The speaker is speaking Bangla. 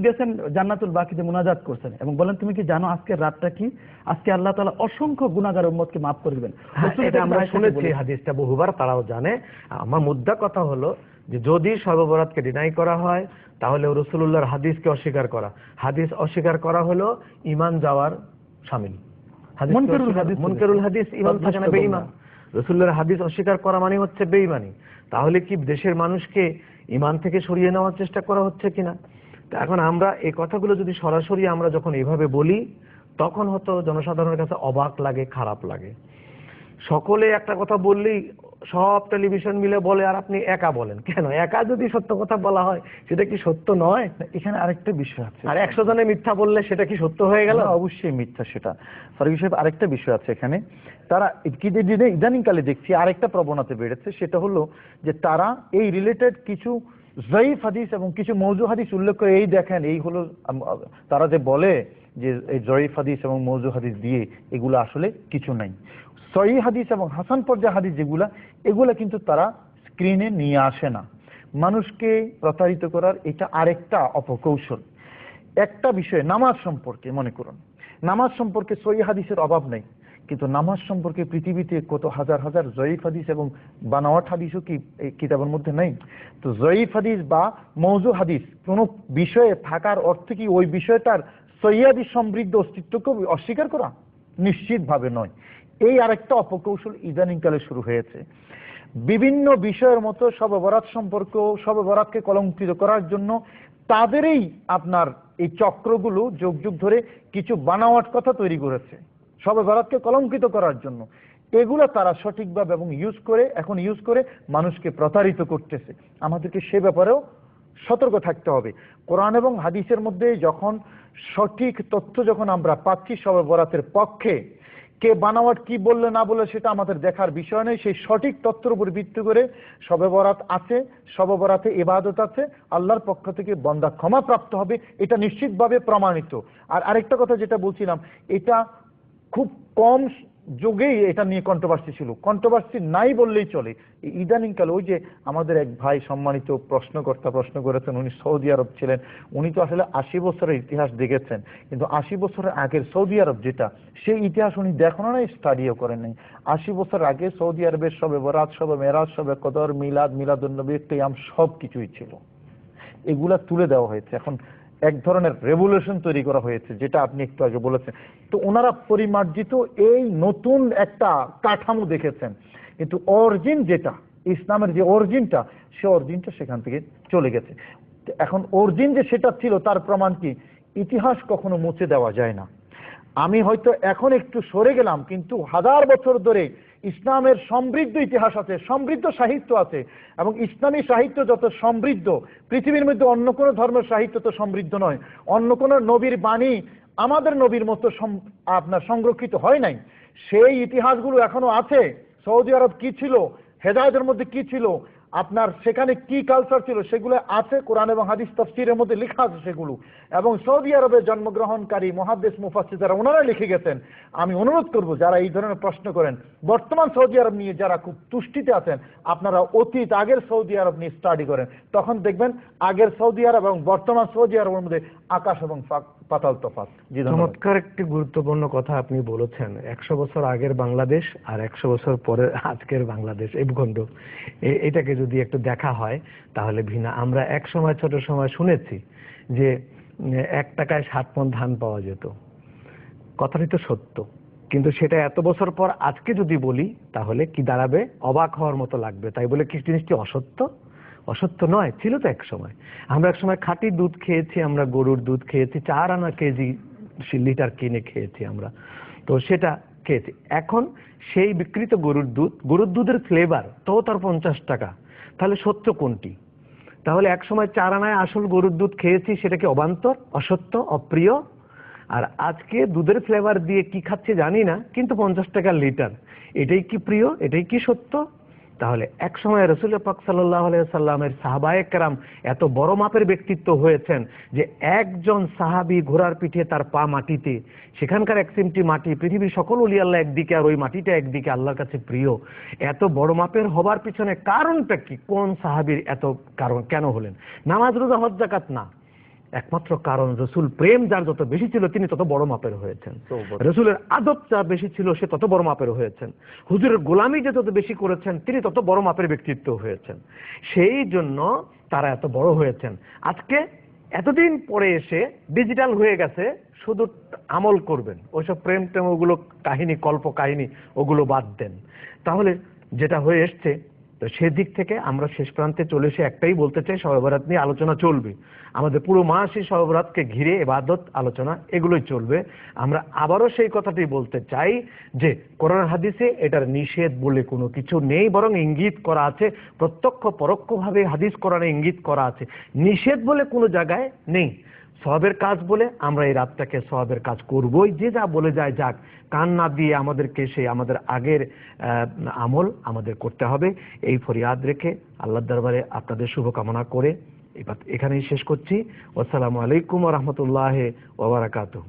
গেছেন জান্নাতুল বাকিতে মুনাজাত করছেন এবং বলেন তুমি কি জানো আজকের রাতটা কি? আজকে আল্লাহ তাআলা অসংখ্য গুনাহগার উম্মতকে maaf করে দিবেন। হ্যাঁ, আমরা শুনেছি হাদিসটা বহুবার তারাও জানে। আমার মুদ্রা কথা হলো যে যদি সর্ববরাতকে ডিনাই করা হয় তাহলে রসুল্লাহর হাদিসকে অস্বীকার করা। হাদিস অস্বীকার করা হলো ইমান যাওয়ার সামিল। হাদিস মুনকারুল হাদিস ইমান থাকে না বেঈমান? রসুল্লাহর হাদিস অস্বীকার করা মানে হচ্ছে বেইমানি তাহলে কি দেশের মানুষকে ইমান থেকে সরিয়ে নেওয়ার চেষ্টা করা হচ্ছে কিনা? তো এখন আমরা এই কথাগুলো যদি সরাসরি আমরা যখন এভাবে বলি, তখন হয়তো জনসাধারণের কাছে অবাক লাগে, খারাপ লাগে। সকলে একটা কথা বললেই সব টেলিভিশন মিলে বলে আর আপনি একা বলেন। কেন? একা যদি সত্য কথা বলা হয় সেটা কি সত্য নয়? এখানে আরেকটা বিষয় আছে। আর একশো জনে মিথ্যা বললে সেটা কি সত্য হয়ে গেল? অবশ্যই মিথ্যা সেটা। ফারুক সাহেব আরেকটা বিষয় আছে এখানে। তারা কি যে দিনে ইদানিংকালে দেখছি আরেকটা প্রবণতা বেড়েছে সেটা হলো যে তারা এই রিলেটেড কিছু জয়ীফ হাদিস এবং কিছু মৌজু হাদিস উল্লেখ করে এই দেখেন এই হলো তারা যে বলে যে এই জয়ীফ হাদিস এবং মৌজু হাদিস দিয়ে এগুলো আসলে কিছু নাই। সহি হাদিস এবং হাসান পর্যায় হাদিস যেগুলা, এগুলা কিন্তু তারা স্ক্রিনে নিয়ে আসে না। মানুষকে প্রতারিত করার এটা আরেকটা অপকৌশল। একটা বিষয়ে নামাজ সম্পর্কে মনে করুন। নামাজ সম্পর্কে সই হাদিসের অভাব নেই, কিন্তু নামাজ সম্পর্কে পৃথিবীতে কত হাজার হাজার জয়ীফ হাদিস এবং বানাওয়াট হাদিসও কি এই কিতাবের মধ্যে নেই? তো জয়ীফ হাদিস বা মৌজু হাদিস কোনো বিষয়ে থাকার অর্থ কি ওই বিষয়টার সৈয়াদি সমৃদ্ধ অস্তিত্বকে অস্বীকার করা? নিশ্চিতভাবে নয়। এই আরেকটা অপকৌশল ইদানিংকালে শুরু হয়েছে। বিভিন্ন বিষয়ের মতো সবে বরাত সম্পর্ক সবে বরাতকে কলঙ্কিত করার জন্য তাদেরই আপনার এই চক্রগুলো যুগ যুগ ধরে কিছু বানাওয়াট কথা তৈরি করেছে। সবে বরাতকে কলঙ্কিত করার জন্য। এগুলো তারা সঠিকভাবে এবং ইউজ করে, এখন ইউজ করে মানুষকে প্রতারিত করতেছে। আমাদেরকে সে ব্যাপারেও সতর্ক থাকতে হবে। কোরআন এবং হাদিসের মধ্যে যখন সঠিক তথ্য যখন আমরা পাচ্ছি সবে বরাতের পক্ষে কে বানাওয়াট কি বললে না বললে সেটা আমাদের দেখার বিষয় নেই। সেই সঠিক তথ্যের উপর ভিত্তি করে শবে বরাত আছে শবে বরাতে আছে, আল্লাহর পক্ষ থেকে বন্দা ক্ষমা প্রাপ্ত হবে, এটা নিশ্চিতভাবে প্রমাণিত। আর আরেকটা কথা যেটা বলছিলাম, এটা খুব কম যুগেই এটা নিয়ে কন্ট্রোভার্সি ছিল। কন্ট্রোভার্সি নাই বললেই চলে। ইদানিংকালে ওই যে আমাদের এক ভাই সম্মানিত প্রশ্নকর্তা প্রশ্ন করেছেন, উনি সৌদি আরব ছিলেন। উনি তো আসলে আশি বছরের ইতিহাস দেখেছেন। কিন্তু আশি বছরের আগের সৌদি আরব যেটা, সেই ইতিহাস উনি দেখানো নাই স্টাডিও করেন নাই। আশি বছর আগে সৌদি আরবের সবে বরাত সবে মেরাজ সবে কদর মিলাদ মিলাদুন্নবী কেয়াম সব কিছুই ছিল। এগুলা তুলে দেওয়া হয়েছে। এখন এক ধরনের রেভলিউশন তৈরি করা হয়েছে, যেটা আপনি একটু আগে বলেছেন। তো ওনারা পরিমার্জিত এই নতুন একটা কাঠামো দেখেছেন। কিন্তু অরিজিন যেটা, ইসলামের যে অরিজিনটা সে অরিজিনটা সেখান থেকে চলে গেছে। এখন অরিজিন যে সেটা ছিল, তার প্রমাণ কি? ইতিহাস কখনো মুছে দেওয়া যায় না। আমি হয়তো এখন একটু সরে গেলাম, কিন্তু হাজার বছর ধরে ইসলামের সমৃদ্ধ ইতিহাস আছে, সমৃদ্ধ সাহিত্য আছে, এবং ইসলামী সাহিত্য যত সমৃদ্ধ, পৃথিবীর মধ্যে অন্য কোনো ধর্মের সাহিত্য তো সমৃদ্ধ নয়। অন্য কোনো নবীর বাণী আমাদের নবীর মতো আপনার সংরক্ষিত হয় নাই। সেই ইতিহাসগুলো এখনও আছে। সৌদি আরব কি ছিল? হেদায়তের মধ্যে কি ছিল? আপনার সেখানে কি কালচার ছিল সেগুলো আছে, কোরআন এবং হাদিস তফসিরের মধ্যে লেখা আছে সেগুলো। এবং সৌদি আরবে জন্মগ্রহণকারী মহাদেশ মুফাসির যারা ওনারা লিখে গেছেন। আমি অনুরোধ করব, যারা এই ধরনের প্রশ্ন করেন, বর্তমান সৌদি আরব নিয়ে যারা খুব তুষ্টিতে আছেন, আপনারা অতীত আগের সৌদি আরব নিয়ে স্টাডি করেন। তখন দেখবেন আগের সৌদি আরব এবং বর্তমান সৌদি আরবের মধ্যে আকাশ এবং পাতাল ধন্যবাদ। চমৎকার একটি গুরুত্বপূর্ণ কথা আপনি বলেছেন। একশো বছর আগের বাংলাদেশ আর একশো বছর পরে আজকের বাংলাদেশ, এই ভূখণ্ড। এটাকে যদি একটু দেখা হয়, তাহলে ভিন্ন আমরা এক সময় ছোট সময় শুনেছি যে এক টাকায় মন ধান পাওয়া যেত। কথাটি তো সত্য। কিন্তু সেটা এত বছর পর আজকে যদি বলি, তাহলে কি দাঁড়াবে? অবাক হওয়ার মতো লাগবে। তাই বলে কি জিনিসটি অসত্য? অসত্য নয়, ছিল তো এক সময়। আমরা এক সময় খাঁটি দুধ খেয়েছি, আমরা গরুর দুধ খেয়েছি, চার আনা কেজি লিটার কিনে খেয়েছি আমরা। তো সেটা খেয়েছি। এখন সেই বিকৃত গরুর দুধ, গরুর দুধের ফ্লেভার তো তার পঞ্চাশ টাকা। তাহলে সত্য কোনটি? তাহলে এক সময় চার আনায় আসল গরুর দুধ খেয়েছি, সেটা কি অবান্তর, অসত্য, অপ্রিয়? আর আজকে দুধের ফ্লেভার দিয়ে কি খাচ্ছে জানি না, কিন্তু পঞ্চাশ টাকা লিটার। এটাই কি প্রিয়? এটাই কি সত্য? তাহলে এক সময় রসুল পাক সাল্লাহ সাল্লামের সাহাবায়ে কেরাম এত বড় মাপের ব্যক্তিত্ব হয়েছেন যে একজন সাহাবী ঘোড়ার পিঠে তার পা মাটিতে, সেখানকার এক সিমটি মাটি, পৃথিবীর সকল উলি আল্লাহ একদিকে আর ওই মাটিটা একদিকে আল্লাহর কাছে প্রিয়। এত বড় মাপের হবার পিছনে কারণটা কি? কোন সাহাবীর এত কারণ? কেন হলেন? নামাজ, রোজা, হজ জাকাত না। একমাত্র কারণ রসুল প্রেম যার যত বেশি ছিল তিনি তত বড় মাপের হয়েছেন। রসুলের আদব যা বেশি ছিল সে তত বড় মাপের হয়েছেন। হুজুরের গোলামি যে তত বেশি করেছেন তিনি তত বড় মাপের ব্যক্তিত্ব হয়েছেন। সেই জন্য তারা এত বড় হয়েছেন। আজকে এতদিন পরে এসে ডিজিটাল হয়ে গেছে শুধু আমল করবেন। ওইসব প্রেম টেম ওগুলো কাহিনী কল্প কাহিনী ওগুলো বাদ দেন। তাহলে যেটা হয়ে এসছে তো সেদিক থেকে আমরা শেষ প্রান্তে চলে এসে একটাই বলতে চাই সহবরাত নিয়ে আলোচনা চলবে। আমাদের পুরো মাসই সহবরাতকে ঘিরে এবাদত, আলোচনা এগুলোই চলবে। আমরা আবারও সেই কথাটি বলতে চাই যে, কোরআন হাদিসে এটার নিষেধ বলে কোনো কিছু নেই, বরং ইঙ্গিত করা আছে, প্রত্যক্ষ পরোক্ষভাবে হাদিস কোরআনে ইঙ্গিত করা আছে। নিষেধ বলে কোনো জায়গায় নেই। সবের কাজ বলে আমরা এই রাতটাকে সবের কাজ করবই। যে যা বলে যায় যাক কান না দিয়ে আমাদেরকে সে আমাদের আগের আমল আমাদের করতে হবে। এই ফরিয়াদ রেখে আল্লাহ দরবারে আপনাদের শুভকামনা করে এখানেই শেষ করছি। আসসালামু আলাইকুম রহমতুল্লাহ ওবরাকাতুহ